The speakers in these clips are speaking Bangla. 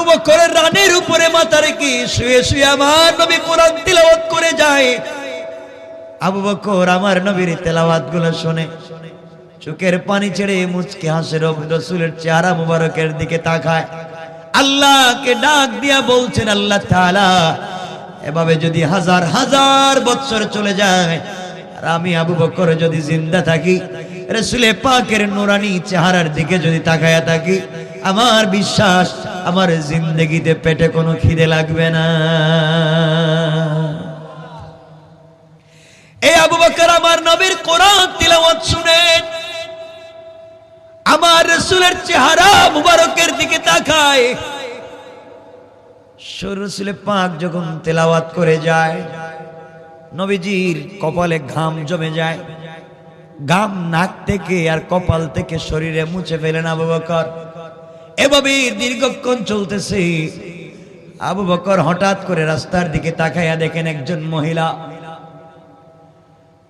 আবু বকরের রানের উপরে মাথা রেখে শুয়ে শুয়ে আমার নবী কোরআন তিলাওয়াত করে যায়। আবু বকর আমার নবীর তেলাওয়াতগুলো চোখের পানি ছেড়ে মুচকে হাসে রসুলের চেহারা মুবারকের দিকে তাকায়। আল্লাহকে ডাক দিয়া বলছেন, আল্লাহ এভাবে যদি হাজার হাজার বৎসর চলে যায় আর আমি আবু বকর যদি জিন্দা থাকি রসুলে পাকের নোরানি চেহারার দিকে যদি তাকায়া থাকি আমার বিশ্বাস, আমার জিন্দগিতে পেটে কোনো খিদে লাগবে না। এই আবু বকর আমার নবীর কোরআন তিলাওয়াত শুনেন আমার রসুলের চেহারা মুবারকের দিকে তাকায়। রসুলের পাক যখন তেলাওয়াত করে যায়, নবীজির কপালে ঘাম জমে যায়। ঘাম নাক থেকে আর কপাল থেকে শরীরে মুছে ফেলেন আবু বকর। এভাবে দীর্ঘক্ষণ চলতেছে। আবু বকর হঠাৎ করে রাস্তার দিকে তাকাইয়া দেখেন একজন মহিলা।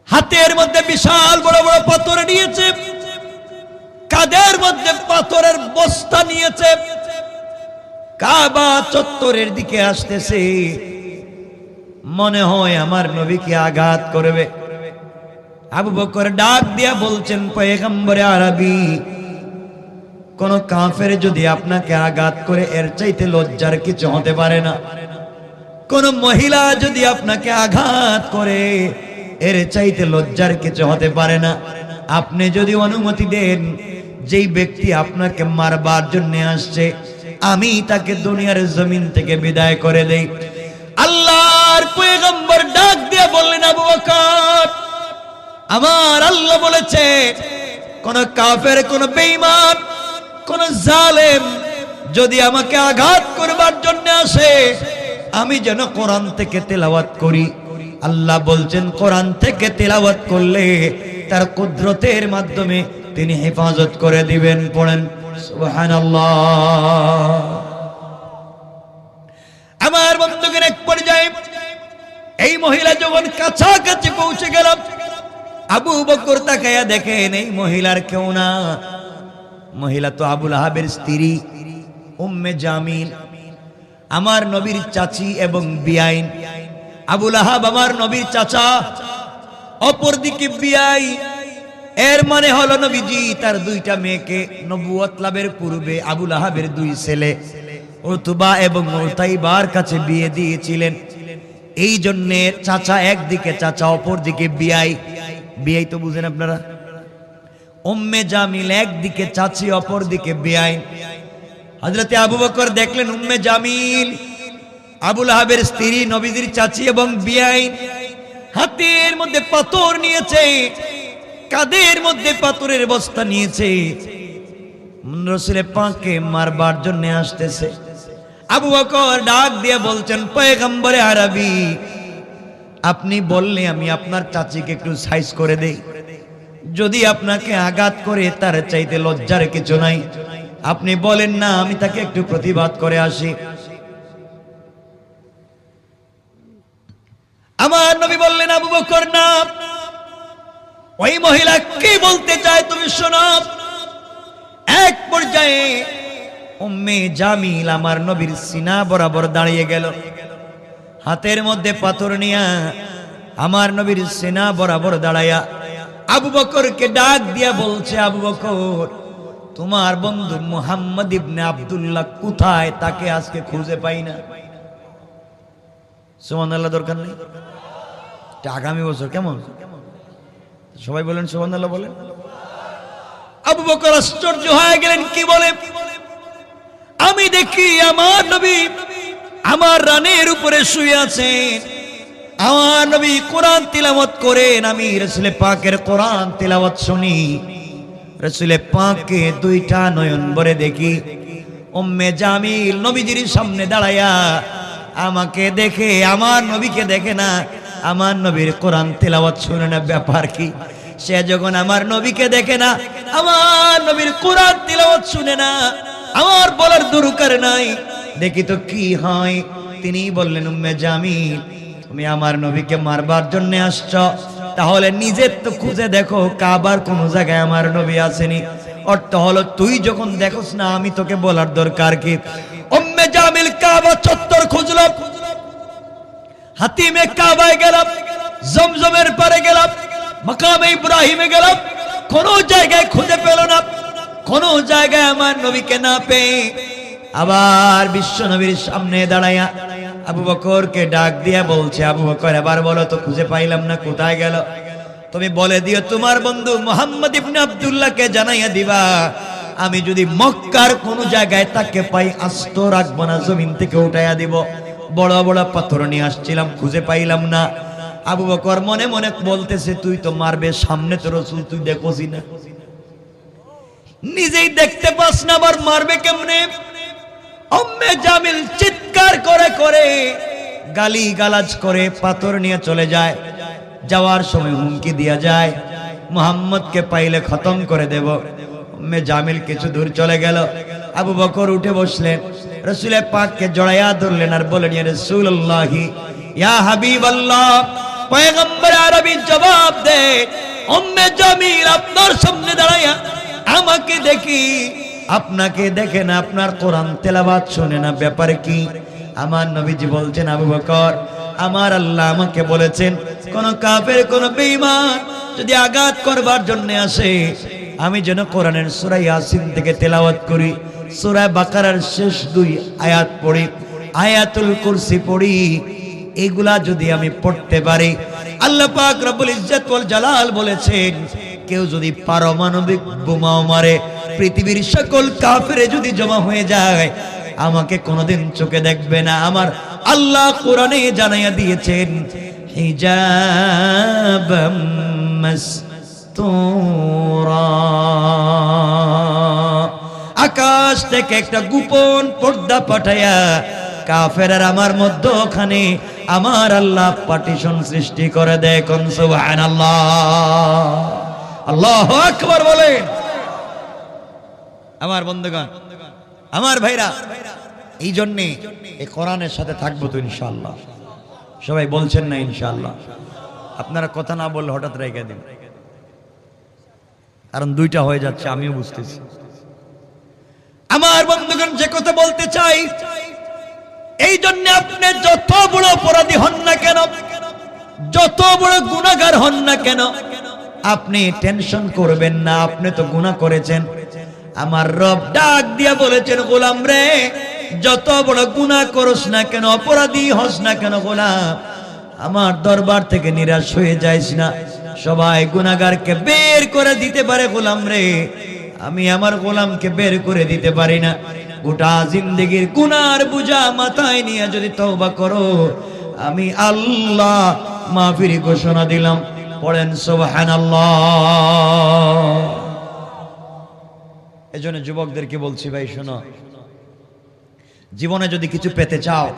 হাতের মধ্যে বিশাল বড় বড় পাথর নিয়েছে। কাদের মধ্যে পাথরের বস্তা নিয়েছে। কাবা চত্বরের দিকে আসতেছে। মনে হয় আমার নবীকে আঘাত করবে। আবু বকর ডাক দিয়া বলছেন, পয়গম্বরে আরবি কোন কাফের যদি আপনাকে আঘাত করে, এর চাইতে লজ্জার কিছু হতে পারে না। কোন মহিলা যদি আপনাকে আঘাত করে, এর চাইতে লজ্জার কিছু হতে পারে না। আপনি যদি অনুমতি দেন, যেই ব্যক্তি আপনাকে মারবার জন্য আসছে, আমি তাকে দুনিয়ার জমিন থেকে বিদায় করে দেই। আল্লাহর পয়গম্বর ডাক দিয়ে বললেন, আবু বকর, আমার আল্লাহ বলেছে, কোন কাফের, কোন বেঈমান কোন জালেম যদি আমাকে আঘাত করবার জন্য আসে, আমি যেন কোরআন থেকে তেলাওয়াত করি। আল্লাহ বলছেন, কোরআন থেকে তেলাওয়াত করলে তার কুদরতের মাধ্যমে তিনি হেফাজত করে দিবেন, পড়েন। আমার বন্ধুকের এক পর্যায়ে এই মহিলা যখন কাছাকাছি পৌঁছে গেল আবু বকর তাকাইয়া দেখেন, এই মহিলার কেউ না। মহিলা তো আবুল আহাবের স্ত্রী, উম্মে জামিল, আমার নবীর চাচি এবং বিআইন। আবুল আহাব আমার নবীর চাচা, অপরদিকে বিআই। এর মানে হলো নবীজি তার দুইটা মেয়েকে নবুয়ত লাভের পূর্বে আবুল আহাবের দুই ছেলে ওতুবা এবং ওতাইবার কাছে বিয়ে দিয়েছিলেন। এই জন্যে চাচা একদিকে, চাচা অপরদিকে বিআই। বিআই তো বুঝেন আপনারা? উম্মে জামিল একদিকে, চাচি অপর দিকে বেআইন। হজরতে আবু বকর দেখলেন উম্মে জামিল আবুল আহাবের স্ত্রী, নবীজির চাচি এবং বিআইন। হাতের মধ্যে পাথর নিয়েছে কাদের মধ্যে পাথরের বস্তা নিয়েছে। পাকে মারবার জন্য আসতেছে। আবু বকর ডাক দিয়ে বলছেন, পয়গম্বরে আরবি, আপনি বললে আমি আপনার চাচিকে একটু সাইজ করে দেই। যদি আপনাকে আঘাত করে, তার চাইতে লজ্জার কিছু নাই। আপনি বলেন, না, আমি তাকে একটু প্রতিবাদ করে আসি। আমার নবী বললেন, আবু বকর, না। ওই মহিলা কি বলতে চায় তুমি শোনো। এক পর্যায়ে উম্মে জামিল, আমার নবীর সিনা বরাবর দাঁড়িয়ে গেল। হাতের মধ্যে পাথর নিয়া আমার নবীর সেনা বরাবর দাঁড়ায়া আবু বকরকে ডাক দিয়া বলছে, আবু বকর, তোমার বন্ধু মোহাম্মদ ইবনে আব্দুল্লাহ কোথায়? তাকে আজকে খুঁজে পাই না। সুমান আল্লাহ দরকার নেই? আগামী বছর, কেমন? সবাই বলেন সুমান আল্লাহ বলেন। আবু বকর আশ্চর্য হয়ে গেলেন, কি বলে? আমি দেখি আমার নবী আমার রানের উপরে শুয়ে আছেন। আমার নবী কোরআন তিলাওয়াত করেন, আমি রসুলে পাকের কোরআন তিলাওয়াত শুনি। রসুলে পাকে দুইটা নয়ন ভরে দেখি। উম্মে জামিল নবীজির সামনে দাঁড়ায়া আমাকে দেখে, আমার নবীকে দেখে না, আমার নবীর কোরআন তেলাওয়াত শুনে না ব্যাপার কি? সে যখন আমার নবীকে দেখে না, আমার নবীর কোরআন তেলাওয়াত শুনে না, আমার বলার দরকার নাই। দেখি তো কি হয়? তিনি বললেন, উম্মে জামিল তুমি আমার নবীকে মারবার জন্য আসছ। তাহলে নিজের তো খুঁজে দেখো, কাবার কোন জায়গায় আমার নবী আসেনি। অর্থ হলো, তুই যখন দেখোস না, আমি তোকে বলার দরকার কি? উম্মে জামিল কাবা চত্বর খুঁজল হাতিমে কাবায় গেলাম। জমজমের পারে গেলাম। মাকামে ইব্রাহিমে গেলাম। কোন জায়গায় খুঁজে পেল না। কোন জায়গায় আমার নবীকে না পেয়ে আবার বিশ্ব নবীর সামনে দাঁড়াইয়া আবু বকরকে ডাক দিয়া বলছে, আবু বকর, এবার বলো তো খুঁজে পাইলাম না, কোথায় গেল? তুমি বলে দিও, তোমার বন্ধু মোহাম্মদ ইবনে আব্দুল্লাহকে জানাইয়া দিবা। আমি যদি মক্কার কোন জায়গায় তাকে পাই, আস্ত রাখব না, জমিন থেকে উঠাইয়া দিব। বড় বড় পাথর নিয়ে আসছিলাম, খুঁজে পাইলাম না। আবু বকর মনে মনে বলতেছে, তুই তো মারবে, সামনে তো রসুল, তুই দেখোসি না। নিজেই দেখতে পাস না, আবার মারবে কেমনে? অম্মে জামিল চিৎকার করে করে গালি গালাজ করে পাথর নিয়ে চলে যায়। যাওয়ার সময় হুমকি দিয়া যায়। মোহাম্মদকে পাইলে খতম করে দেব। উম্মে জামিল কিছু দূর চলে গেল। আবু বকর উঠে বসলেন। রসুলের পাককে জড়াইয়া ধরলেন আর বলেন ইয়া রাসূলুল্লাহি, ইয়া হাবিবাল্লাহ, পয়গম্বর আরবি জবাব দে। উম্মে জামিল আপনার সামনে দাঁড়াইয়া আমাকে দেখি। আপনাকে দেখে না, আপনার কোরআন তেলাবাদ শোনে না, ব্যাপারে কি? আমার নবীজি বলছেন, আবু বকর, আমার আল্লাহ আমাকে বলেছেন, কোন কাফের, কোন বেঈমান যদি আঘাত করবার জন্য আসে, আমি যেন কোরআনের সূরা ইয়াসিন থেকে তেলাওয়াত করি, সূরা বাকারার শেষ দুই আয়াত পড়ি, আয়াতুল কুরসি পড়ি, এগুলা যদি আমি পড়তে পারি। আল্লাহ পাক রব্বুল ইজ্জত ওয়াল জালাল বলেছেন কেউ যদি পারমাণবিক বোমাও মারে, পৃথিবীর সকল কাফেরে যদি জমা হয়ে যায়, আমাকে কোনোদিন চোখে দেখবে না। আমার আল্লাহ কোরআনে জানাইয়া দিয়েছেন আকাশ থেকে একটা গোপন পর্দা পাঠাইয়া, কাফেরার আমার মধ্যখানে আমার আল্লাহ পার্টিশন সৃষ্টি করে দেয়, কোন সুবহানাল্লাহ। আল্লাহ আকবার বলেন। আমার বন্ধুগণ, আমার ভাইরা এই জন্যে এই কোরআনের সাথে থাকব তো ইনশাআল্লাহ। সবাই বলছেন না ইনশাআল্লাহ। আপনারা কথা না বললে হঠাৎ রেখে দিন। কারণ দুইটা হয়ে যাচ্ছে, আমিও বুঝতেছি। আমার বন্ধুগণ, যে কথা বলতে চাই এই জন্য আপনি যত বড় অপরাধী হন না কেন, যত বড় গুণাগার হন না কেন আপনি টেনশন করবেন না, আপনি তো গুনাহ করেছেন। আমার রব ডাক দিয়া বলেছেন, গোলাম রে, যত বড় গুনাহ করস না কেন, অপরাধী হস না কেন গোলাম? আমার দরবার থেকে নিরাশ হয়ে যাইস না। সবাই গুনাগারকে বের করে দিতে পারে, গোলাম রে। আমি আমার গোলামকে বের করে দিতে পারি না। গোটা জিন্দগির গুনার বুঝা মাথায় নিয়ে যদি তওবা করো, আমি আল্লাহ মাফির ঘোষণা দিলাম। পড়েন, সুবহানাল্লাহ। এজন্য যুবকদেরকে বলছি, ভাই, শোনো। জীবনে যদি কিছু পেতে চাও,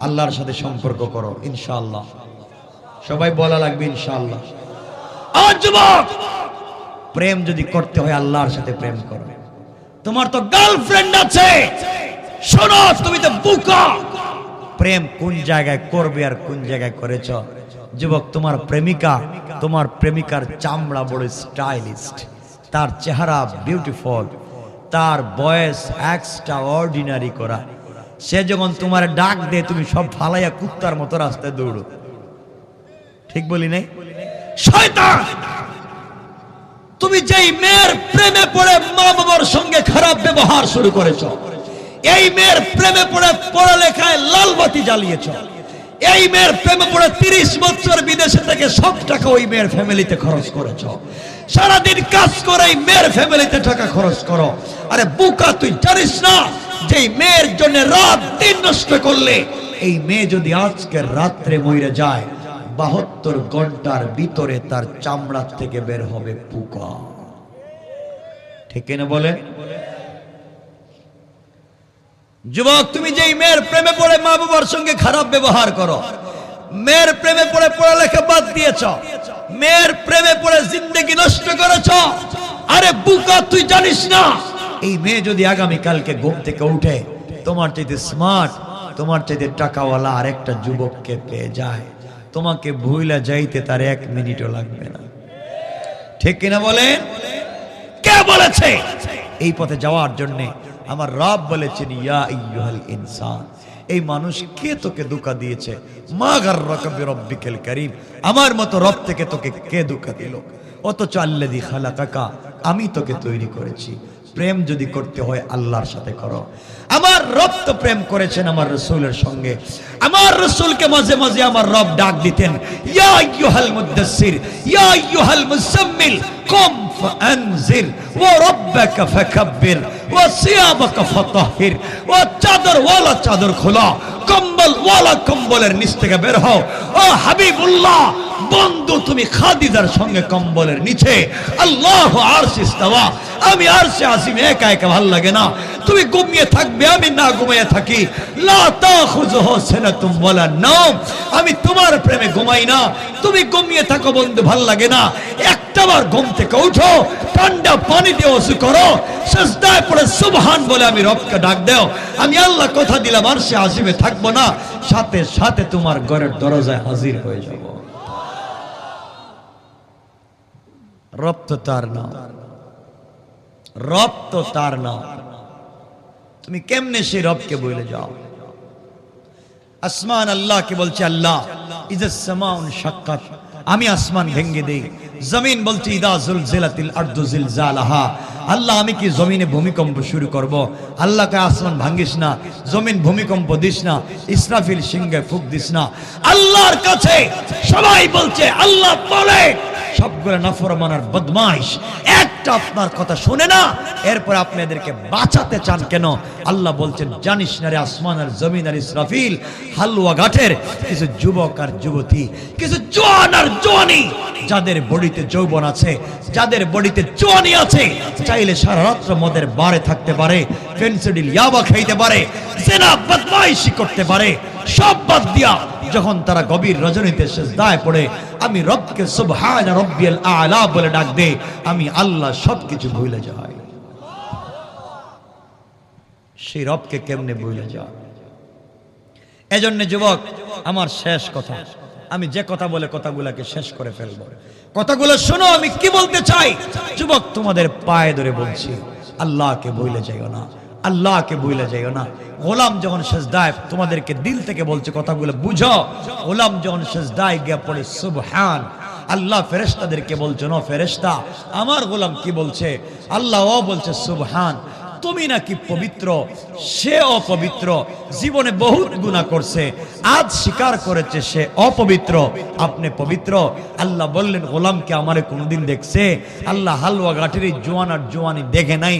আল্লাহর সাথে সম্পর্ক করো, ইনশাআল্লাহ। সবাই বলা লাগবে, ইনশাআল্লাহ। আর যুবক, প্রেম যদি করতে হয়, আল্লাহর সাথে প্রেম করো। তোমার তো গার্লফ্রেন্ড আছে। শোনো, তুমি তো বুকা। প্রেম কোন জায়গায় করবে আর কোন জায়গায় করেছ? যুবক, তোমার প্রেমিকা, তোমার প্রেমিকার চামড়া বড় স্টাইলিস্ট। তার চেহারা বিউটিফুল তার বয়স এক্সট্রা অর্ডিনারি করা। সে যখন তোমার ডাক দে তুমি সব ফালাইয়া কুত্তার মতো রাস্তায় দৌড়ো। ঠিক বলি নাই? তুমি যেই মেয়ের প্রেমে পড়ে মা বাবার সঙ্গে খারাপ ব্যবহার শুরু করেছ, এই মেয়ের প্রেমে পড়ে পড়ালেখায় লাল বাতি জ্বালিয়েছ এই মেয়ের প্রেমে পড়ে তিরিশ বছর বিদেশে থেকে সব টাকা ওই মেয়ের ফ্যামিলিতে খরচ করেছ। সারাদিন কাজ করে এই মেয়ের ফ্যামিলিতে টাকা খরচ করো। আরে বুকা, তুই জানিস না? যে মেয়ের জন্য রাত দিন নষ্ট করলে, এই মেয়ে যদি আজকে রাত্রে মরে যায়, বাহাত্তর ঘণ্টার ভিতরে তার চামড়া থেকে বের হবে পোকা। ঠিক না বলে যুবক, তুমি যেই মেয়ের প্রেমে পড়ে মা বাবার সঙ্গে খারাপ ব্যবহার করো, মেয়ের প্রেমে পড়ে পড়ালেখা বাদ দিয়েছ, মেয়ের প্রেমে পড়ে জিন্দগি নষ্ট করেছ, আরে বুকা, তুই জানিস না, এই মেয়ে যদি আগামী কালকে ঘুম থেকে উঠে তোমার চাইতে স্মার্ট তোমার চাইতে টাকাওয়ালা আরেকটা যুবককে পেয়ে যায়, তোমাকে ভুইলা যাইতে তার এক মিনিটও লাগবে না। ঠিক কিনা বলেন? কে বলেছে? এই পথে যাওয়ার জন্য আমার রব বলেছেন, ইয়া ইয়ুহাল ইনসান, এই মানুষ কে তোকে ধোকা দিয়েছে? মা গার গাররাকা বিরাব্বিকাল কারীম, আমার মতো রব থেকে তোকে কে ধোকা দিল? অথচ আল্লাযী খালাকাকা, আমি তোকে তৈরি করেছি। প্রেম যদি করতে হয়, আল্লাহর সাথে করো। আমার রব তো প্রেম করেছেন আমার রসুলের সঙ্গে। আমার রসুলকে মাঝে মাঝে আমার রব ডাক দিতেন, ইয়া আইয়ুহাল মুদাসসির, ইয়া আইয়ুহাল মুসাম্মিল, কম ফানজির ওয়া রাব্বাকা ফাকাব্বির। ওয়া সিয়াবাকা ফাতাহির, ও চাদর ওয়ালা চাদর খোলা কম্বল ওয়ালা কম্বলের নিচ থেকে বের হও। ও হাবিবুল্লাহ বন্ধু তুমি খাদিজার সঙ্গে কম্বলের নিচে। আল্লাহ আরশ ইস্তাওয়া। আমি আরশে আসিম একা একা ভালো লাগে না। তুমি ঘুমিয়ে থাকবে, আমি না ঘুমিয়ে থাকি। আমি তোমার প্রেমে ঘুমাই না। তুমি ঘুমিয়ে থাকো বন্ধু, ভালো লাগে না। একটাবার ঘুম থেকে উঠো, ঠান্ডা পানি দিয়ে ওযু করো। সিজদায় পড়ে সুবহান বলে আমি রবকে ডাক দাও। আমি আল্লাহ কথা দিলাম, আরশে আসিমে থাকব না। সাথে সাথে তোমার ঘরের দরজায় হাজির হয়ে যাব। রব তার নাম। রব তার নাম। তুমি কেমনে সেই রবকে বলে যাও? আসমান আল্লাহকে বলছে আল্লাহ ইজ সামাউন সাক্ষাৎ আমি আসমান ভেঙ্গে দেই জমিন বলছে, ইদা জুলজিলাতিল আরদু জিলজালাহা। আল্লাহ, আমি কি জমিনে ভূমিকম্প শুরু করব? আল্লাহকে আসমান ভাঙ্গিস না, জমিন ভূমিকম্প দিস না, ইসরাফিল সিংহে ফুক দিস না। আল্লাহর কাছে সবাই বলছে, আল্লাহ বলে। সবগুলো নাফরমানার বদমাইশ। একটা আপনার কথা শুনে না, এরপর আপনি এদেরকে বাঁচাতে চান কেন? আল্লাহ বলছেন, জানিস না রে আসমান আর জমিন আর ইসরাফিল, হালুয়া ঘাটের কিছু যুবক আর যুবতী, কিছু জোয়ান আর জোয়ানি যাদের বডিতে যৌবন আছে, যাদের বডিতে জোয়ানি আছে, চাইলে সারা রাত্র মদের বারে থাকতে পারে, ফেন্সিডিল ইয়াবা খাইতে পারে, জেনা বদমাইশি করতে পারে, সব বাদ দিয়া যখন তারা গভীর রজনীতে সেজদায় পড়ে, আমি রবকে সুবহান রব্বিয়াল আলা বলে ডাক দে, আমি আল্লাহ সবকিছু ভুলে যাই। সেই রবকে কেমনে ভুলে যা এজন্য যুবক, আমার শেষ কথা। আমি যে কথা বলে কথাগুলোকে শেষ করে ফেলব। কথাগুলো শোনো, আমি কি বলতে চাই? যুবক, তোমাদের পায়ে ধরে বলছি, আল্লাহকে বইলে যাইও না, আল্লাহকে বইলে যাইও না। গোলাম যখন সেজদায়, তোমাদেরকে দিল থেকে বলছে কথাগুলো বুঝো। গোলাম যখন সেজদায় গিয়ে পড়ে, সুবহান, আল্লাহ ফেরেশতাদেরকে বলছো না ফেরেশতা, আমার গোলাম কি বলছে? আল্লাহ ও বলছে, সুবহান তুমি নাকি পবিত্র সে অপবিত্র, জীবনে বহুত গুণা করছে, আজ স্বীকার করেছে সে অপবিত্র, আপনি পবিত্র। আল্লাহ বললেন, গোলামকে আমারে কোনোদিন দেখছে? আল্লাহ হালুয়া গাঠির জোয়ান আর জোয়ানি দেখে নাই।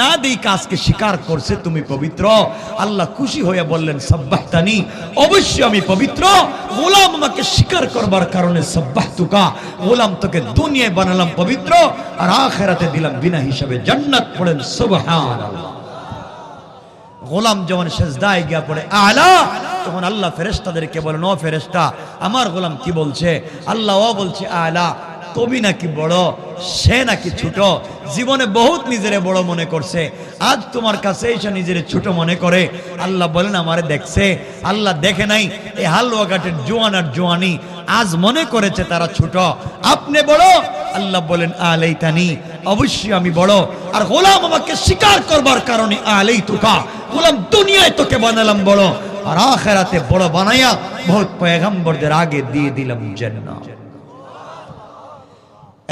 না দিই কাজকে স্বীকার করছে, তুমি পবিত্র। আল্লাহ খুশি হয়ে বললেন, সাব্বাহতানি, অবশ্যই আমি পবিত্র। গোলাম আমাকে স্বীকার করবার কারণে সাব্বাহ তুকা গোলাম তোকে দুনিয়ায় বানালাম পবিত্র আর আখেরাতে দিলাম বিনা হিসাবে। জান্নাত পড়েন, সুবহান। গোলাম যখন সেজদায় গিয়া পড়ে, আলা! তখন আল্লাহ ও ফেরেশতা, আমার গোলাম কি বলছে? আল্লাহ ও বলছে, আলা, তুমি নাকি বড়, সে নাকি ছোট, জীবনে বহুত নিজেরে বড় মনে করছে, আজ তোমার কাছে এসে নিজেরে ছোট মনে করে। আল্লাহ বলেন, আমারে দেখছে, আল্লাহ দেখে নাই এই হালুয়া ঘাটের জোয়ান আর জোয়ানি, আজ মনে করেছে তারা ছোট, আপনি বড়? আল্লাহ বলেন, আলাইতানি অবশ্যই আমি বড়। আর গোলাম আমাকে স্বীকার করবার কারণে আলেই তোকা। গোলাম দুনিয়ায় তোকে বানালাম বড়। আর আখেরাতে বড় বানাইয়া বহুত পয়গম্বরদের আগে দিয়ে দিলাম জান্নাত।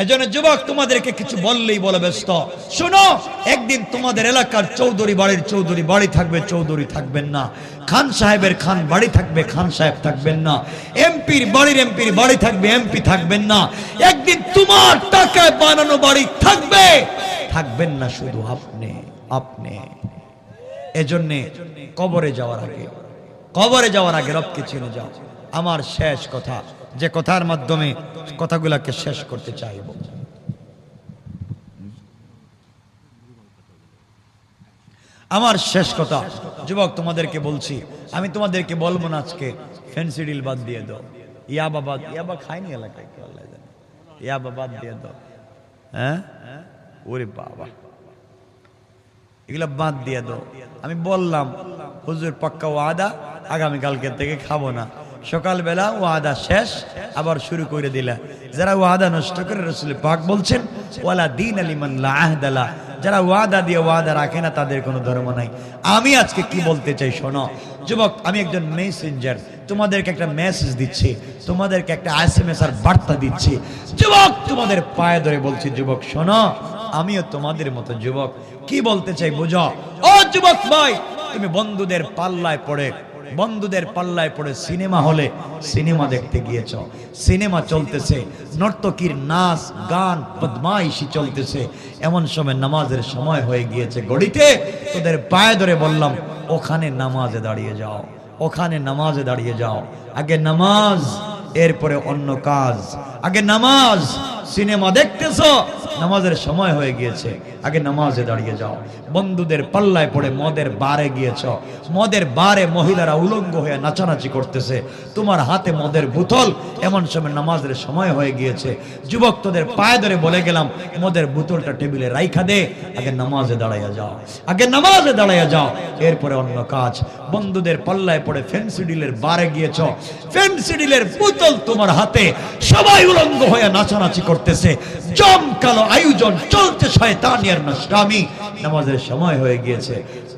এজন্য যুবক, তোমাদেরকে কিছু বললেই বলে ব্যস্ত। শোনো, একদিন তোমাদের এলাকার চৌধুরী বাড়ির চৌধুরী বাড়ি থাকবে, চৌধুরী থাকবেন না। খান সাহেবের খান বাড়ি থাকবে, খান সাহেব থাকবেন না। এমপির বাড়ির এমপির বাড়ি থাকবে, এমপি থাকবেন না। একদিন তোমার টাকায় বানানো বাড়ি থাকবে। থাকবেন না শুধু আপনি আপনি। এজন্যে কবরে যাওয়ার আগে, কবরে যাওয়ার আগে রবকে চিনে যাও। আমার শেষ কথা যে কথার মাধ্যমে কথাগুলাকে শেষ করতে চাইব। আমার শেষ কথা, যুবক, তোমাদেরকে বলছি। আমি তোমাদেরকে বলব না আজকে ফেন্সিডিল বাদ দিয়ে দাও। ইয়াবা বাদ ইয়াবা খায়নি এলাকায়? কেউ আল্লাহ জানে। ইয়াবা বাদ দিয়ে দাও। হ্যাঁ? ওরে বাবা। এগুলা বাদ দিয়ে দাও। আমি বললাম, হুজুর, পাক্কা ওয়াদা, আগামীকালকে থেকে খাব না। সকালবেলা ওয়াদা শেষ, আবার শুরু করে দিলা। যারা ওয়াদা নষ্ট করে রসুল পাক বলছেন, ওয়ালা দিন আলিমান আহদালা যারা ওয়াদা দিয়ে ওয়াদা রাখে না, তাদের কোনো ধর্ম নাই। আমি আজকে কি বলতে চাই শোনো, যুবক, আমি একজন মেসেঞ্জার, তোমাদেরকে একটা মেসেজ দিচ্ছি, তোমাদেরকে একটা এস এম এস আর বার্তা দিচ্ছি। যুবক, তোমাদের পায়ে ধরে বলছি, যুবক, শোনো, আমিও তোমাদের মতো যুবক। কি বলতে চাই বুঝো? ও যুবক ভাই, তুমি বন্ধুদের পাল্লায় পড়ে বন্ধুদের পাল্লায় পড়ে সিনেমা হলে সিনেমা দেখতে গিয়েছ। সিনেমা চলতেছে, নর্তকীর নাচ, গান, বদমাইশি চলতেছে। এমন সময় নামাজের সময় হয়ে গিয়েছে গড়িতে। তোদের পায়ে ধরে বললাম, ওখানে নামাজে দাঁড়িয়ে যাও, ওখানে নামাজে দাঁড়িয়ে যাও। আগে নামাজ, এরপরে অন্য কাজ। আগে নামাজ, সিনেমা দেখতেছো। নামাজের সময় হয়ে গিয়েছে। আগে নামাজে দাঁড়িয়ে যাও। বন্ধুদের পাল্লায় পড়ে মদের বারে গিয়েছ। মদের বারে মহিলারা উলঙ্গ হয়ে নাচানাচি করতেছে। তোমার হাতে মদের বোতল এমন সময় নামাজের সময় হয়ে গিয়েছে। যুবক তোদের পায়ে ধরে বলে গেলাম, মদের বোতলটা টেবিলে রাইখা দে, আগে নামাজে দাঁড়াইয়া যাও। আগে নামাজে দাঁড়াইয়া যাও। এরপরে অন্য কাজ, বন্ধুদের পাল্লায় পড়ে ফেন্সিডিলের বারে গিয়েছ। ফেন্সিডিলের বোতল তোমার হাতে। সবাই উলঙ্গ হয়ে নাচানাচি করতেছে। জমকালো আয়োজন চলতে শয়তানিয়ার নষ্টামি নামাজের সময় হয়ে গিয়েছে।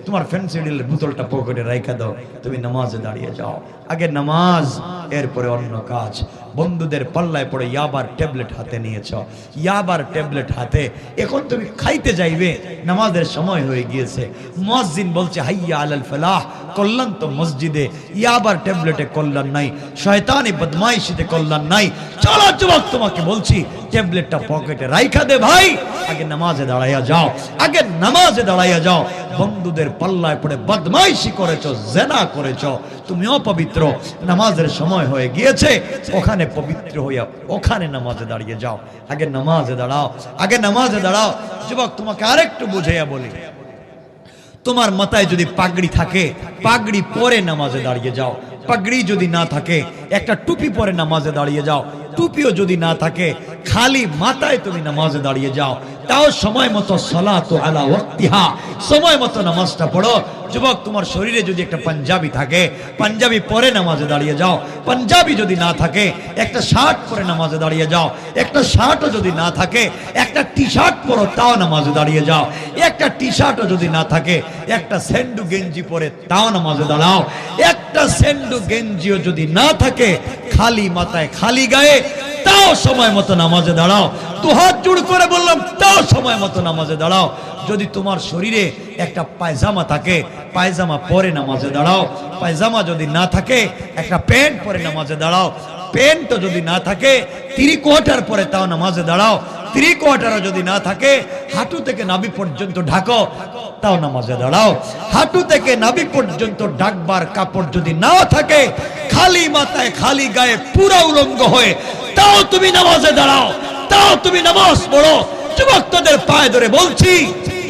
তোমার ফেন্সিডিলের বোতলটা পকেটে রাইখা দাও। তুমি নামাজে দাঁড়িয়ে যাও। আগে নামাজ, এরপরে অন্য কাজ। বন্ধুদের পাল্লায় পড়ে ইয়াবার ট্যাবলেট হাতে নিয়েছ। ইয়াবার ট্যাবলেট হাতে এখন তুমি খাইতে যাইবে, নামাজের সময় হয়ে গিয়েছে। মসজিদ বলছে, হাইয়া আলাল ফালাহ, কল্যাণ তো মসজিদে, ইয়াবার ট্যাবলেটে কল্যাণ নাই, শয়তানি বদমাইশিতে কল্যাণ নাই। চলো যুবক, তোমাকে বলছি, ট্যাবলেটটা পকেটে রাইখা দে ভাই, আগে নামাজে দাঁড়াইয়া যাও, আগে নামাজে দাঁড়াইয়া যাও। বন্ধুদের পাল্লায় পড়ে বদমাইশি করেছ, জেনা করেছ তুমি অপবিত্র। নামাজের সময় হয়ে গিয়েছে, ওখানে পবিত্র হইয়া ওখানে নামাজে দাঁড়িয়ে যাও। আগে নামাজে দাঁড়াও, আগে নামাজে দাঁড়াও। যুবক, তোমাকে আরেকটু বুঝাইয়া বলি। তোমার মাথায় যদি পাগড়ি থাকে, পাগড়ি পরে নামাজে দাঁড়িয়ে যাও। পাগড়ি যদি না থাকে, একটা টুপি পরে নামাজে দাঁড়িয়ে যাও। টুপিও যদি না থাকে, খালি মাথায় তুমি নামাজে দাঁড়িয়ে যাও। তাও সময় মতো সলাত আলা ওয়াক্তিহা। সময় মতো নামাজটা পড়ো। যুবক, তোমার শরীরে যদি একটা পাঞ্জাবি থাকে, পাঞ্জাবি পরে নামাজে দাঁড়িয়ে যাও। পাঞ্জাবি যদি না থাকে, একটা শার্ট পরে নামাজে দাঁড়িয়ে যাও। একটা শার্টও যদি না থাকে, একটা টি শার্ট পরো, তাও নামাজে দাঁড়িয়ে যাও। একটা টি শার্টও যদি না থাকে, একটা সেন্ডু গেঞ্জি পরে, তাও নামাজে দাঁড়াও। একটা সেন্ডু গেঞ্জিও যদি না থাকে, খালি মাথায় খালি গায়ে তাও সময় মতো নামাজে দাঁড়াও। তো হাত জোড় করে বললাম, তাও সময় মতো নামাজে দাঁড়াও। যদি তোমার শরীরে একটা পায়জামা থাকে, পায়জামা পরে নামাজে দাঁড়াও। পায়জামা যদি না থাকে, একটা প্যান্ট পরে নামাজে দাঁড়াও। প্যান্টও যদি না থাকে তিরি কোয়াটার পরে তাও নামাজে দাঁড়াও। তিরি কোয়াটারও যদি না থাকে, হাঁটু থেকে নাবি পর্যন্ত ঢাকো, তাও নামাজে দাঁড়াও। হাঁটু থেকে নাবি পর্যন্ত ডাকবার কাপড় যদি নাও থাকে, খালি মাথায়, খালি গায়ে পুরো উলঙ্গ হয়ে, তাও তুমি নামাজে দাঁড়াও, তাও তুমি নামাজ পড়ো। যুবক তোদের পায়ে ধরে বলছি,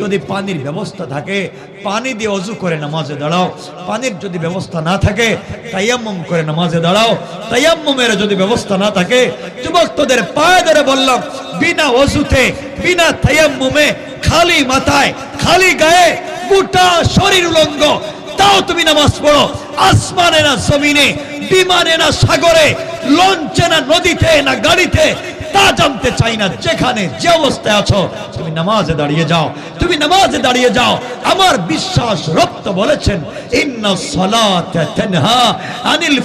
যদি পানির ব্যবস্থা থাকে, পানি দিয়ে অজু করে নামাজে দাঁড়াও। পানির যদি ব্যবস্থা না থাকে তাইয়াম্মম করে নামাজে দাঁড়াও। তাইয়াম্মমের যদি ব্যবস্থা না থাকে যুবক তোদের পায়ে ধরে বললাম বিনা অজুতে বিনা তাইয়াম্মমে খালি মাথায়, খালি গায়ে গোটা শরীর উলঙ্গ। তাও তুমি নামাজ পড়ো। আসমানে না জমিনে, বিমানে না সাগরে, লঞ্চে না নদীতে না গাড়িতে তা জানতে চাই না, যেখানে যে অবস্থায় আছো, তুমি নামাজে দাঁড়িয়ে যাও, তুমি নামাজে দাঁড়িয়ে যাও। আমার বিশ্বাস রক্ত বলেছেন আনিল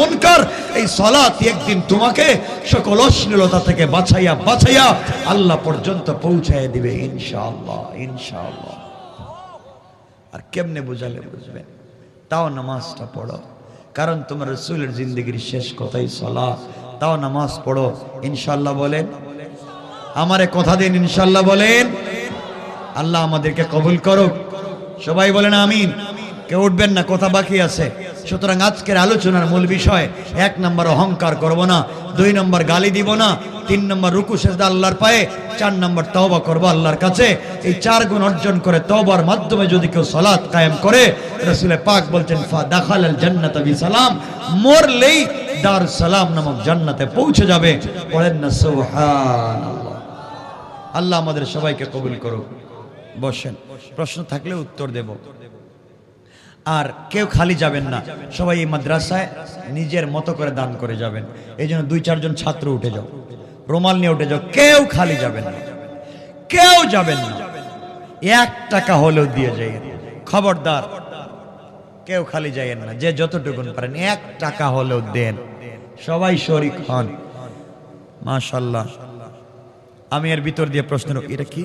মুনকার। এই একদিন তোমাকে সকল অশ্লীলতা থেকে বাঁচাইয়া বাঁচাইয়া আল্লাহ পর্যন্ত পৌঁছায় দিবে, ইনশাআল্লাহ ইনশাআল্লাহ। আর কেমনে বুঝালে বুঝবেন তাও নামাজটা পড়ো। কারণ তোমার রসুলের জিন্দগির শেষ কথাই তাও নামাজ পড়ো ইনশাল্লাহ বলেন। আমারে কথা দিন ইনশাল্লাহ বলেন। আল্লাহ আমাদেরকে কবুল করুক। সবাই বলেন আমিন। কেউ উঠবেন না, কথা বাকি আছে। সুতরাং আজকের আলোচনার মূল বিষয়, এক নম্বর অহংকার করব না, দুই নম্বর গালি দিব না, তিন নম্বর রুকু সেজদা আল্লাহর পায়ে, চার নম্বর তওবা করব আল্লাহর কাছে। এই চার গুণ অর্জন করে তওবার মাধ্যমে যদি কেউ সালাত কায়েম করে রসুলে পাক বলছেন, ফা দাখাল আল জান্নাত সালাম মরলেই দার সালাম নামক জান্নাতে পৌঁছে যাবে। পড়েন না, সুবহানাল্লাহ। আল্লাহ আমাদের সবাইকে কবুল করুক। বসেন, প্রশ্ন থাকলে উত্তর দেব। আর কেউ খালি যাবেন না, সবাই এই মাদ্রাসায় নিজের মতো করে দান করে যাবেন। এই জন্য দুই, চারজন ছাত্র উঠে যাও। রুমাল নিয়ে উঠে যাও। কেউ খালি যাবেন না। কেউ যাবেন না। এক টাকা হলেও দিয়ে যায় খবরদার কেউ খালি যাইয়েন না, যে যতটুকুন পারেন, এক টাকা হলেও দেন। সবাই শরিক হন। মাশাল্লাহ। আমি এর ভিতর দিয়ে প্রশ্ন এটা কি?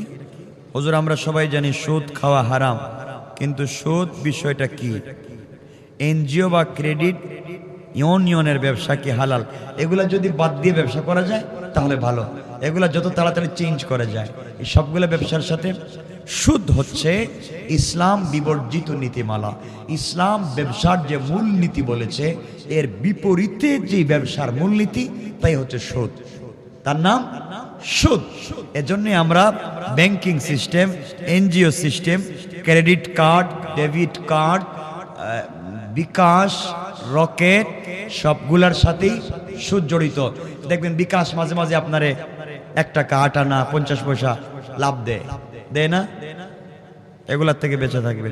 হুজুর, আমরা সবাই জানি সুদ খাওয়া হারাম, কিন্তু সুদ বিষয়টা কি? এনজিও বা ক্রেডিট, ইউনিয়নের ব্যবসা কি হালাল? এগুলা যদি বাদ দিয়ে ব্যবসা করা যায়, তাহলে ভালো। এগুলা যত তাড়াতাড়ি চেঞ্জ করা যায়, এই সবগুলো ব্যবসার সাথে সুদ হচ্ছে ইসলাম বিবর্জিত নীতিমালা। ইসলাম ব্যবসার যে মূল নীতি বলেছে, এর বিপরীতে যে ব্যবসার মূলনীতি, তাই হচ্ছে সুদ। তার নাম সুদ। এজন্য আমরা banking system, NGO system, credit card, debit card bKash, Rocket, সবগুলার সাথেই সুদ জড়িত। দেখবেন বিকাশ মাঝে মাঝে আপনারে এক টাকা আট আনা পঞ্চাশ পয়সা লাভ দেয়। দেয় না? এগুলার থেকে বেঁচে থাকবে।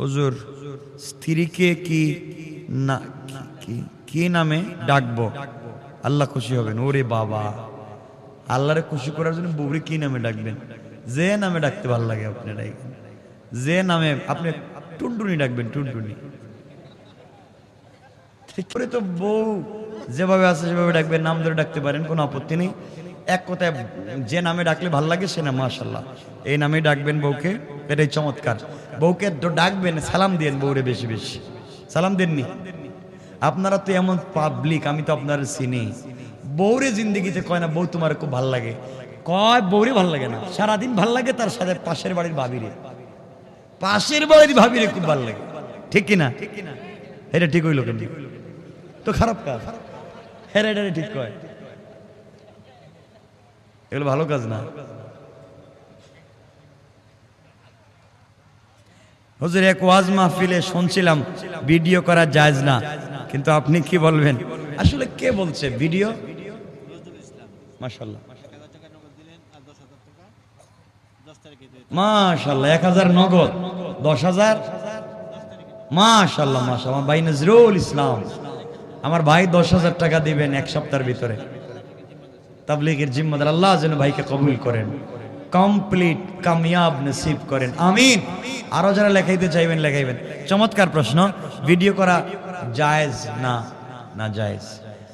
হুজুর, স্ত্রীকে কি না, কি নামে ডাকবো? আল্লাহ খুশি হবেন। ওরে বাবা। আল্লাহরে খুশি করার জন্য বউরে কি নামে ডাকবেন? যে নামে ডাকতে ভালো লাগে আপনি ডাকবেন যে নামে আপনি টুনটুনি ডাকবেন, টুনটুনি। ঠিক করে তো বউ। যেভাবে আছে সেভাবে ডাকবেন, নাম ধরে ডাকতে পারেন, কোনো আপত্তি নেই। এক কথায় যে নামে ডাকলে ভালো লাগে, সে নাম মাশাল্লাহ এই নামে ডাকবেন বউকে, এটাই চমৎকার। বউকে ডাকবেন, সালাম দিয়েন বউরে বেশি বেশি। সালাম দেননি? আপনারা তো এমন পাবলিক আমি তো আপনার চিনি। বউরে জিন্দিগিতে কয় না, বউ তোমার খুব ভালো লাগে। কয়, বউরে ভালো লাগে না। সারাদিন ভালো লাগে তার সাথে পাশের বাড়ির ভাবিরে। পাশের বাড়ির ভাবিরে খুব ভালো লাগে। ঠিক কিনা? এটা ঠিক হইল কেমনি? তো খারাপ কাজ। হ্যাঁ এটা ঠিক কয়। এগুলো ভালো কাজ না। হুজুর, এক ওয়াজ মাহফিলে শুনছিলাম, ভিডিও করা জায়েজ না। কিন্তু আপনি কি বলবেন? আসলে কে বলছে ভিডিও? মাশাল্লাহ এক হাজার নগদ, দশ হাজার? মাশাল্লাহ মাশাল্লাহ ভাই নজরুল ইসলাম। আমার ভাই দশ হাজার টাকা দিবেন এক সপ্তাহের ভিতরে। তাবলিগের জিম্মাদার আল্লাহ যেন ভাইকে কবুল করেন। কমপ্লিট কামিয়াব নসিব করেন। আমিন। আরও যারা লেখাইতে চাইবেন, লেখাইবেন। চমৎকার প্রশ্ন। ভিডিও করা জায়েজ না না জায়েজ?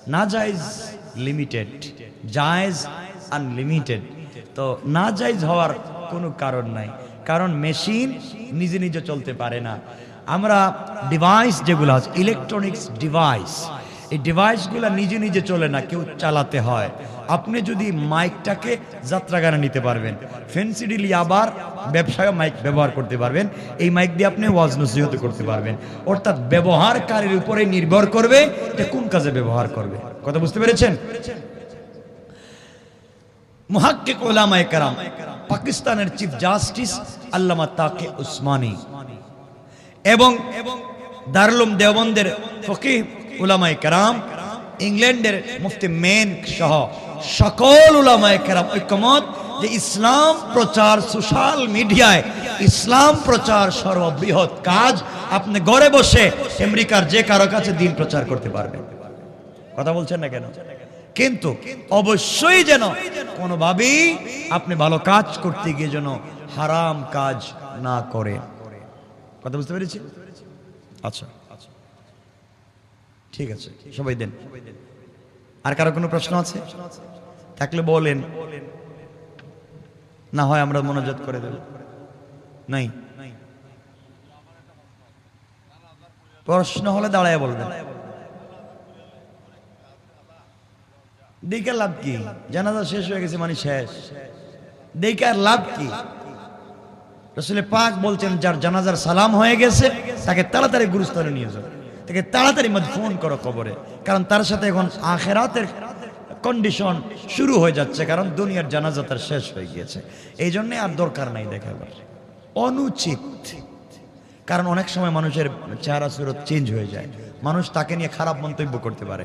না জায়েজ লিমিটেড জায়েজ আনলিমিটেড তো না জায়েজ হওয়ার কোনো কারণ নাই। কারণ মেশিন নিজে নিজে চলতে পারে না। আমরা ডিভাইস যেগুলো আছে ইলেকট্রনিক্স ডিভাইস এই ডিভাইসগুলো নিজে নিজে চলে না, কেউ চালাতে হয়। আপনি যদি মাইকটাকে যাত্রাগানে নিতে পারবেন ফেন্সিডিলি আবার ব্যবসায় মাইক ব্যবহার করতে পারবেন, এই মাইক দিয়ে আপনি ওয়াজ নসিহত করতে পারবেন। অর্থাৎ ব্যবহারকারীর উপরে নির্ভর করবে যে কোন কাজে ব্যবহার করবে। কথা বুঝতে পেরেছেন? মুহাক্কিক ওলামায়ে কেরাম, পাকিস্তানের চিফ জাস্টিস আল্লামা তাকে উসমানী এবং দারুলুম দেওবন্দের ফকিহ উলামায়ে কেরাম, ইংল্যান্ডের মুফতি মেন সহ সকল উলামায়ে কেরাম ঐক্যমত যে ইসলাম প্রচার সোশ্যাল মিডিয়ায় ইসলাম প্রচার সর্ববৃহৎ কাজ। আপনি ঘরে বসে আমেরিকার যে কারও কাছে দিন প্রচার করতে পারবেন। কথা বলছেন না কেন? কিন্তু অবশ্যই যেন কোনোভাবেই আপনি ভালো কাজ করতে গিয়ে যেন হারাম কাজ না করে কথা বুঝতে পেরেছি? আচ্ছা। ঠিক আছে, সবাই দেন। আর কারও কোনো প্রশ্ন আছে? থাকলে বলেন। না হয় আমরা মনোযোগ করে দেব। নাই। প্রশ্ন হলে দাঁড়ায় বলবেন। দেখে লাভ কি? জানাজা শেষ হয়ে গেছে মানে শেষ। দেখে আর লাভ কি? রসুল পাক বলছেন, যার জানাজার সালাম হয়ে গেছে, তাকে তাড়াতাড়ি গুরুস্থানে নিয়ে যাও। তাকে তাড়াতাড়ি ফোন করো কবরে। কারণ তার সাথে এখন আখেরাতের কন্ডিশন শুরু হয়ে যাচ্ছে, কারণ দুনিয়ার জানাজা তার শেষ হয়ে গিয়েছে। এই জন্যে আর দরকার নাই দেখাবার অনুচিত। কারণ অনেক সময় মানুষের চেহারা সুরত চেঞ্জ হয়ে যায়। মানুষ তাকে নিয়ে খারাপ মন্তব্য করতে পারে।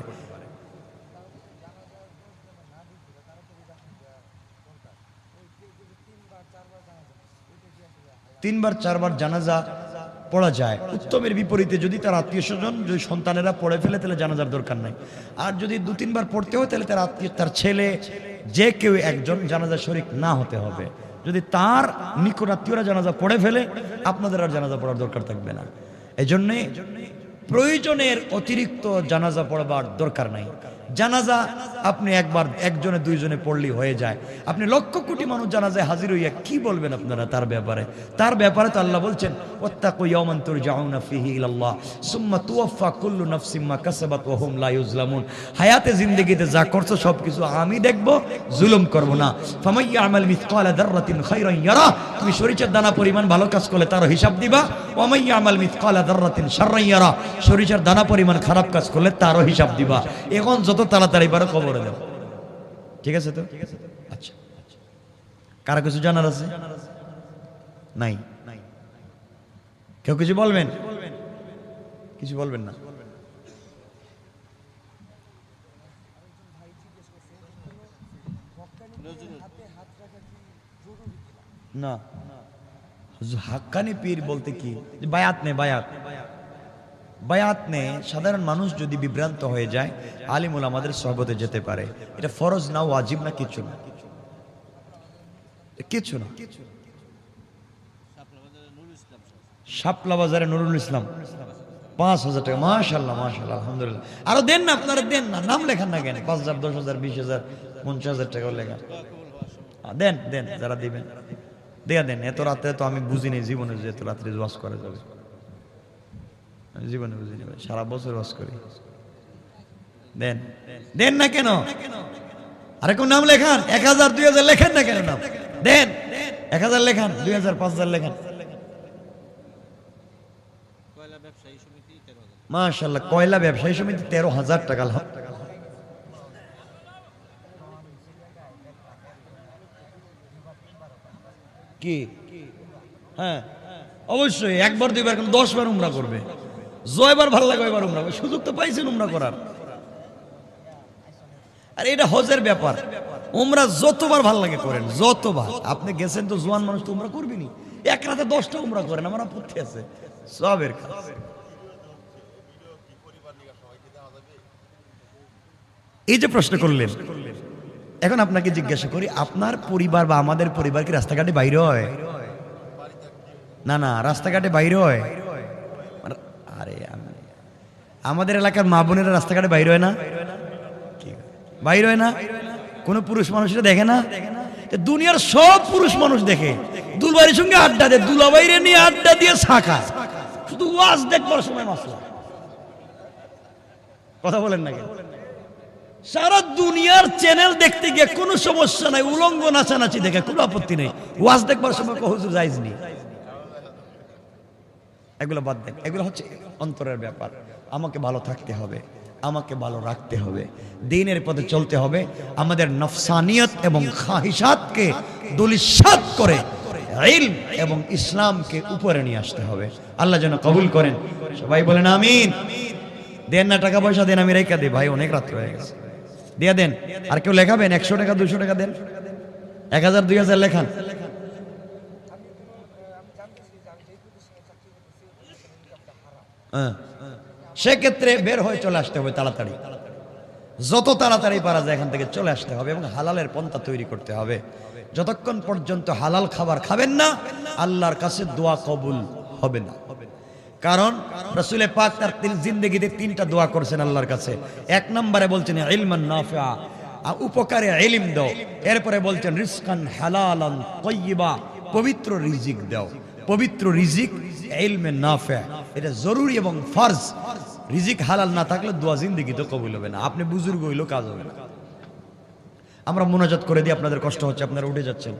তিনবার, চারবার জানাজা পড়া যায়। উত্তমের বিপরীতে যদি তার আত্মীয় স্বজন, যদি সন্তানেরা পড়ে ফেলে, তাহলে জানাজার দরকার নাই। আর যদি দু তিনবার পড়তে হয়, তাহলে তার আত্মীয়, তার ছেলে, যে কেউ একজন জানাজা শরিক না হতে হবে। যদি তার নিকট আত্মীয়রা জানাজা পড়ে ফেলে, আপনাদের আর জানাজা পড়ার দরকার থাকবে না। এই জন্যে প্রয়োজনের অতিরিক্ত জানাজা পড়বার দরকার নাই। জানাজা আপনি একবার একজনে দুইজনে পড়লেই হয়ে যায়। আপনি লক্ষ কোটি মানুষ জানাজায় হাজির হইয়া কি বলবেন আপনারা তার ব্যাপারে? তার ব্যাপারে তো আল্লাহ বলছেন হায়াতে জিন্দেগিতে যা করছ সবকিছু আমি দেখব, জুলুম করব না। তুমি শরীরের দানা পরিমাণ ভালো কাজ করলে তার হিসাব দিবা। ওয়ামাইয়া আমাল মিসকালা দানা পরিমাণ খারাপ কাজ করলে তারও হিসাব দিবা। এখন যত তাড়াতাড়ি পারো কবরে দাও ঠিক আছে তো? আচ্ছা। কারা কিছু জানার আছে? নাই। কেউ কিছু বলবেন? কিছু বলবেন না। না। হাক্কানি পীর বলতে কি? বায়াত নে বায়াত বায়াত নে সাধারণ মানুষ যদি বিভ্রান্ত হয়ে যায়, আলিমুল আমাদের সহবতে যেতে পারে। এটা ফরজ না, ওয়াজিব না, কিছু না। কিছু না। শাপলা বাজারে নুরুল ইসলাম। পাঁচ হাজার টাকা। মাশাল্লাহ মাশাল্লাহ আলহামদুলিল্লাহ। আরও দেন না, আপনারা দেন না। নাম লেখান না কেন? পাঁচ হাজার, দশ হাজার, বিশ হাজার, পঞ্চাশ হাজার টাকা লেখা। দেন দেন, যারা দিবেন। দেয়া দেন, এত রাত্রে তো আমি বুঝিনি জীবনে যে এত রাত্রে ওয়াশ করা যাবে। জীবনে বুঝিনি ভাই সারা বছর ওয়াশ করি। দেন দেন না কেন? আরে কোন নাম লেখান? এক হাজার দুই হাজার লেখেন না কেন নাম? দেন এক হাজার লেখান দুই হাজার পাঁচ হাজার লেখান। মাশাল্লাহ কয়লা ব্যবসায়ী সমিতি তেরো হাজার টাকা লাভ। কি? হ্যাঁ অবশ্যই একবার দুইবার কেন দশ বার উমরা করবে। জয়বার ভালো লাগে এবার উমরা। সুযোগ তো পাইছেন উমরা করার। আর এটা হজের ব্যাপার। উমরা যতবার ভালো লাগে করেন, যতবার। আপনি গেছেন তো জোয়ান মানুষ তো উমরা করবেনি এক রাতে দশটা উমরা করেন, আমার আপত্তি আছে। সবের কাজ। এই যে প্রশ্ন করলেন, এখন আপনাকে জিজ্ঞাসা করি, আপনার পরিবার বা আমাদের পরিবার কি রাস্তাঘাটে বাইরে হয়? না না, রাস্তাঘাটে বাইরে হয়। আমাদের এলাকার মা বোনেরা রাস্তাঘাটে বাইরে হয় না? বাইরে হয় না? কোন পুরুষ মানুষরা দেখে না? দুনিয়ার সব পুরুষ মানুষ দেখে। দুলবাড়ির সঙ্গে আড্ডা দেয় দুলাবাইরে নিয়ে আড্ডা দিয়ে শাখা। শুধু ওয়াজ দেখবার সময় মাসলা। কথা বলেন না কেন? সারা দুনিয়ার চ্যানেল দেখতে গিয়ে কোনো সমস্যা নাই উলঙ্গ নাচানাচি দেখে কোনো আপত্তি নেই। ওয়াজ দেখবার সময় হুজুর যাইজ নি এগুলো বাদ দেন। এগুলো হচ্ছে অন্তরের ব্যাপার। আমাকে ভালো থাকতে হবে, আমাকে ভালো রাখতে হবে। দিনের পথে চলতে হবে, আমাদের নফসানিয়ত এবং খাহিসাতকে দলিসাত করে এবং ইসলামকে উপরে নিয়ে আসতে হবে। আল্লাহ যেন কবুল করেন। সবাই বলেন আমিন। দেন না টাকা পয়সা দেন, আমি রেখা দিই। ভাই, অনেক রাত্রে হয়ে গেছে। দিয়ে দেন। আর কেউ লেখাবেন? একশো টাকা, দুশো টাকা দেন। এক হাজার, দুই হাজার লেখান। হ্যাঁ। সেক্ষেত্রে বের হয়ে চলে আসতে হবে তাড়াতাড়ি। যত তাড়াতাড়ি পারা যায় এখান থেকে চলে আসতে হবে এবং হালালের পন্থা তৈরি করতে হবে। যতক্ষণ পর্যন্ত হালাল খাবার খাবেন না আল্লাহর কাছে দোয়া কবুল হবে না। কারণ রসুলে পাক তার তিন জিন্দগিতে তিনটা দোয়া করছেন আল্লাহর কাছে। এক নম্বরে বলছেন ইলমান নাফিয়া আ, উপকারে এলিম দাও। এরপরে বলছেন রিজকান হালালান তয়্যিবা পবিত্র রিজিক দাও। পবিত্র রিজিক ইলমে নাফিয়া। এটা জরুরি এবং ফরজ। রিজিক হালাল না থাকলে দোয়া জিন্দিগি তো কবুল হবে না। আপনি বুজুর্গ হইলেও কাজ হবে না। আমরা মোনাজাত করে দিই, আপনাদের কষ্ট হচ্ছে, আপনারা উঠে যাচ্ছেন।